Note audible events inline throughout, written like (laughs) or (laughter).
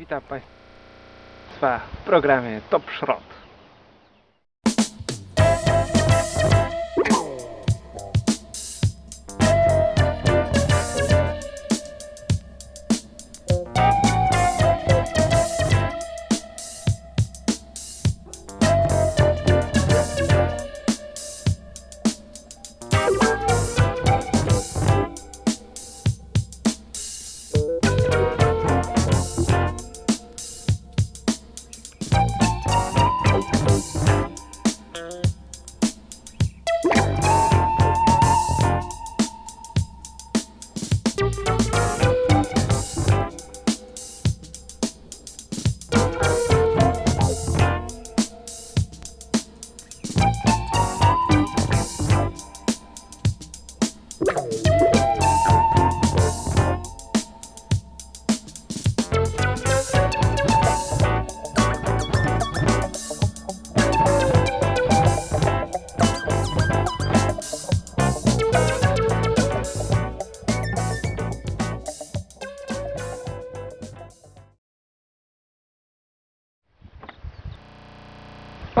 Witam Państwa w programie Top Shot.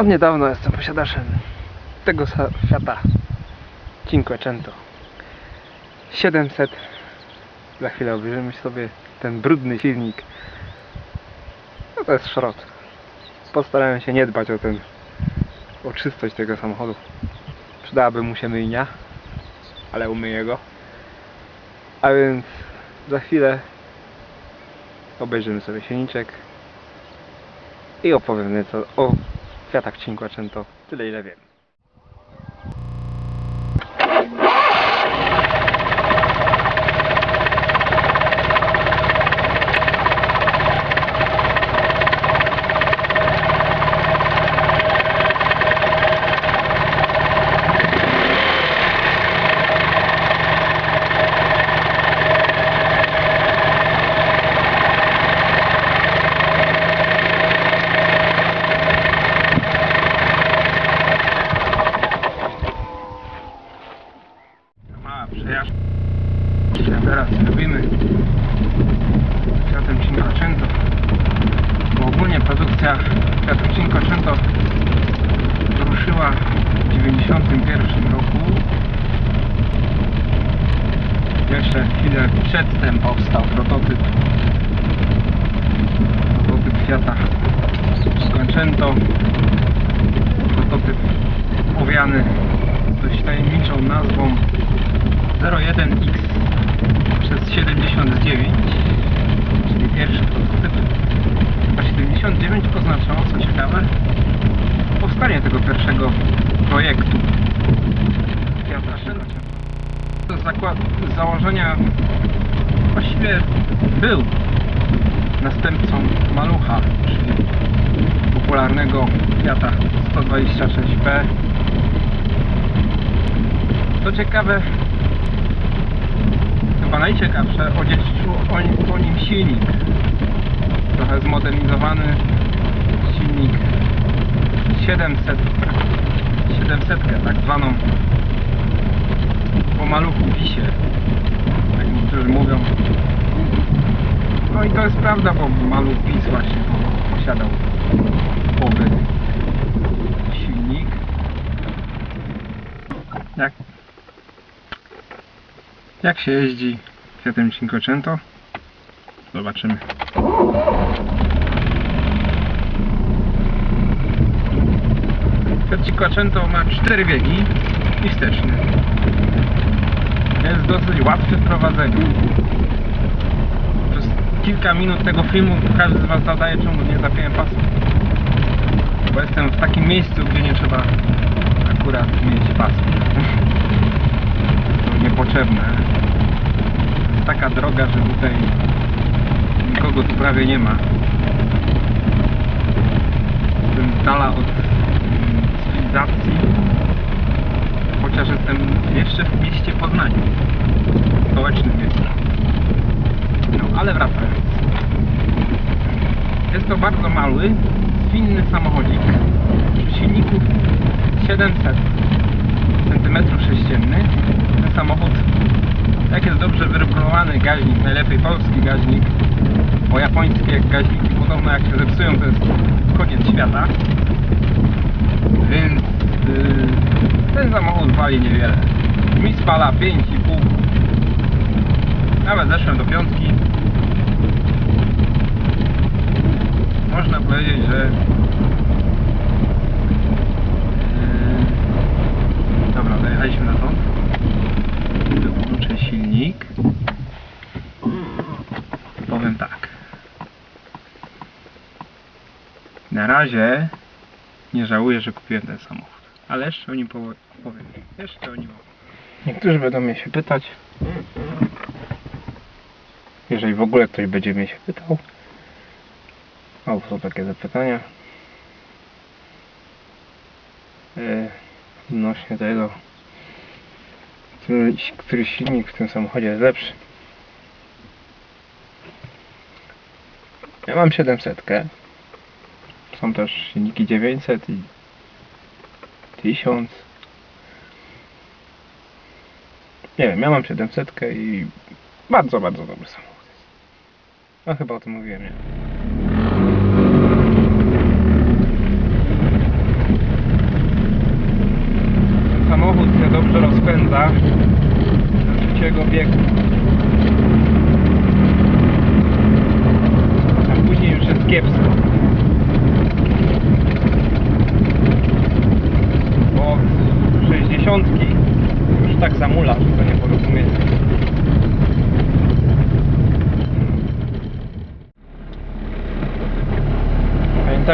Od niedawna jestem posiadaczem tego Fiata Cinquecento 700 Za chwilę obejrzymy sobie ten brudny silnik. No to jest szrot. Postarałem się nie dbać o ten o czystość tego samochodu. Przydałaby mu się myjnia Ale umyję go. A więc za chwilę obejrzymy sobie silniczek i opowiem nieco o Fiatach Cinquecento, tyle ile wiem. Mała przejażdżka. A teraz robimy Fiatem Cinquecento. Bo ogólnie produkcja Fiatu Cinquecento ruszyła w 1991 roku. Jeszcze chwilę przedtem powstał prototyp Fiata Cinquecento prototyp owiany dość tajemniczą nazwą 01X przez 79 czyli pierwszy prototyp. A 79 oznaczało, co ciekawe powstanie tego pierwszego projektu. Cinquecento. z zakład założenia właściwie był następcą Malucha czyli popularnego Fiata 126P co ciekawe, chyba najciekawsze, odziedziczył o po nim silnik. Trochę zmodernizowany silnik 700, 700 tak zwaną po maluchu wisie, jak niektórzy mówią. No i to jest prawda, bo maluch PiS właśnie posiadał owy silnik. Jak jak się jeździ Fiatem Cinquecento? Zobaczymy. Fiat Cinquecento ma cztery biegi i wsteczny. Jest dosyć łatwy w prowadzeniu. Kilka minut tego filmu każdy z Was zadaje, czemu nie zapiąłem pasu. Bo jestem w takim miejscu, gdzie nie trzeba akurat mieć pasu. (laughs) To niepotrzebne jest taka droga, że tutaj nikogo tu prawie nie ma. Jestem z dala od mm, cywilizacji, chociaż jestem jeszcze w mieście Poznaniu, stołecznym mieście. Ale wracając. Jest to bardzo mały, zwinny samochodzik przy silniku 700 cm sześciennych. Ten samochód jak jest dobrze wyregulowany gaźnik, najlepiej polski gaźnik, bo japońskie gaźniki podobno jak się zepsują to jest koniec świata. Więc yy, ten samochód wali niewiele. Mi spala 5,5. Nawet zeszłem do piątki. Można powiedzieć, że Yy, Dobra, dojechaliśmy na to. Wyłączę silnik. Powiem tak. Na razie nie żałuję, że kupiłem ten samochód. Ale jeszcze o nim powiem. Jeszcze o nim. Niektórzy będą mnie się pytać. Jeżeli w ogóle ktoś będzie mnie się pytał. O, są takie zapytania. Yy, odnośnie tego, który, który silnik w tym samochodzie jest lepszy. Ja mam 700. Są też silniki 900 i 1000. Nie wiem, ja mam 700 i bardzo, bardzo dobry samochód. No chyba o tym mówiłem, nie? Samochód się dobrze rozpędza do trzeciego biegu. A później już jest kiepsko. Bo od 60 już tak zamula, że to nie porozumienie.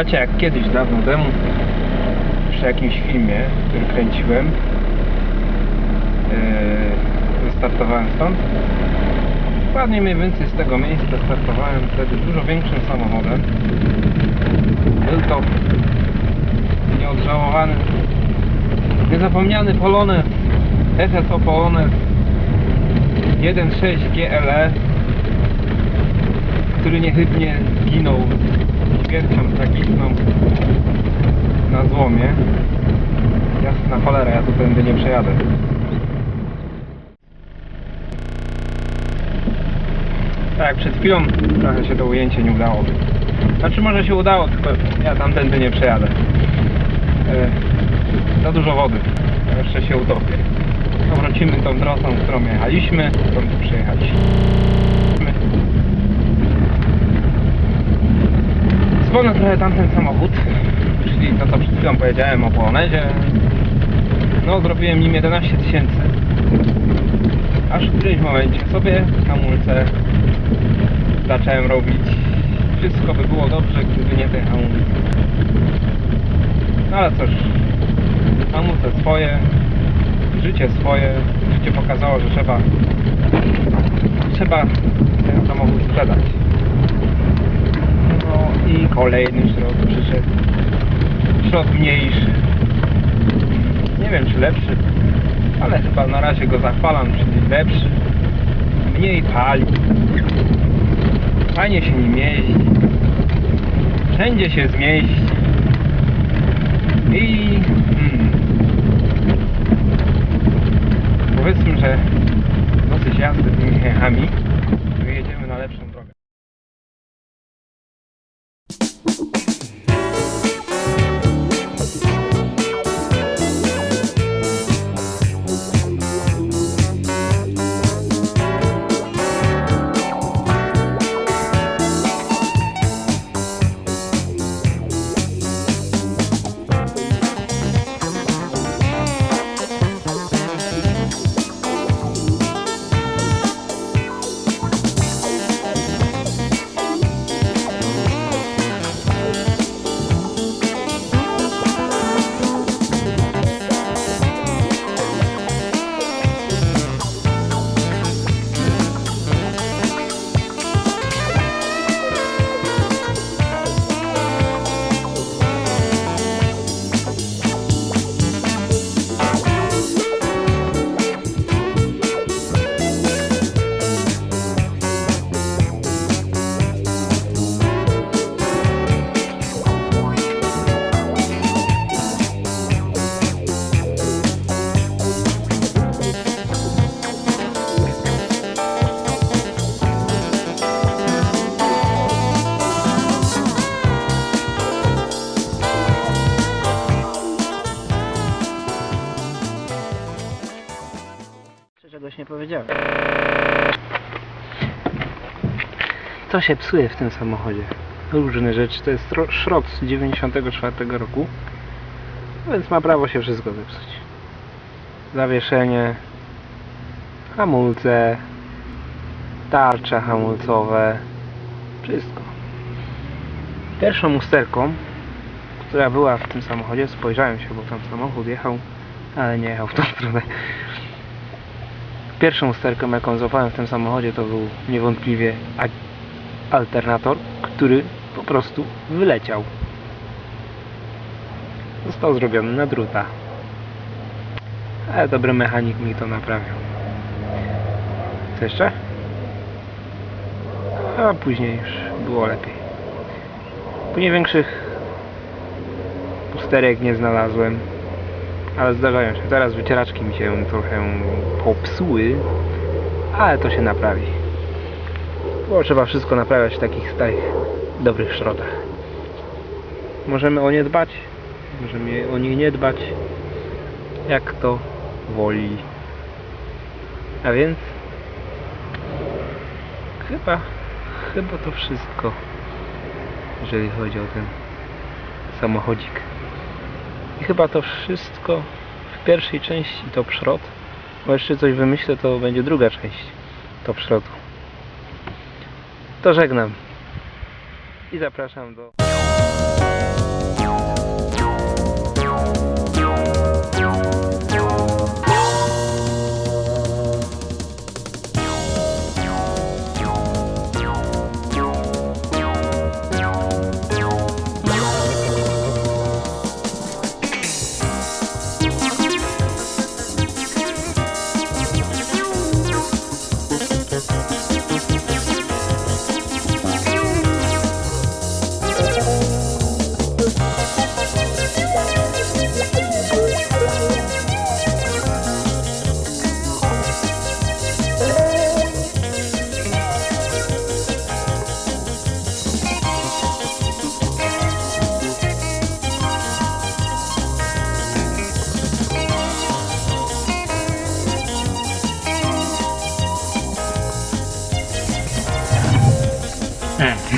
Pamiętacie jak kiedyś, dawno temu, przy jakimś filmie, który kręciłem, yy, wystartowałem stąd. Dokładnie mniej więcej z tego miejsca startowałem wtedy dużo większym samochodem. Był to nieodżałowany, niezapomniany Polones, FSO Polones 1.6 GLE, który niechybnie zginął śmiercią tragiczną na złomie. Jasna cholera, ja tu tędy nie przejadę. Tak, przed chwilą trochę się to ujęcie nie udało. Znaczy może się udało, tylko ja tamtędy nie przejadę. E, za dużo wody. Ja Jeszcze się utopię. Powrócimy tą trasą, którą jechaliśmy, tu przyjechaliśmy. Wspomnę trochę tamten samochód, czyli to co przed chwilą powiedziałem o Polonezie. No zrobiłem nim 11 tysięcy. Aż w którymś momencie sobie hamulce zacząłem robić. Wszystko by było dobrze, gdyby nie ten hamulce. No ale cóż, hamulce swoje, życie swoje. Życie pokazało, że trzeba trzeba ten samochód sprzedać. I kolejny szrot przyszedł. Szrot mniejszy. Nie wiem czy lepszy, ale chyba na razie go zachwalam, czyli lepszy. Mniej pali. Fajnie się nim jeździ. Wszędzie się zmieści. I hmm, powiedzmy, że dosyć jazdy tymi chęchami Co się psuje w tym samochodzie? Różne rzeczy. To jest ro- szrot z 94 roku. Więc ma prawo się wszystko zepsuć. Zawieszenie, hamulce, tarcze hamulcowe, wszystko. Pierwszą usterką, która była w tym samochodzie, spojrzałem się, bo tam samochód jechał, ale nie jechał w tą stronę. Pierwszą usterką, jaką złapałem w tym samochodzie, to był niewątpliwie alternator, który po prostu wyleciał. Został zrobiony na druta. Ale dobry mechanik mi to naprawił. Co jeszcze? A później już było lepiej. Później większych usterek nie znalazłem. Ale zdarzają się. Teraz wycieraczki mi się trochę popsuły. Ale to się naprawi. Bo trzeba wszystko naprawiać w takich starych, dobrych szrotach. Możemy o nie dbać. Możemy o nie nie dbać. Jak to woli. A więc chyba chyba to wszystko jeżeli chodzi o ten samochodzik i chyba to wszystko w pierwszej części to szrot bo jeszcze coś wymyślę to będzie druga część to szrotu to żegnam. I zapraszam do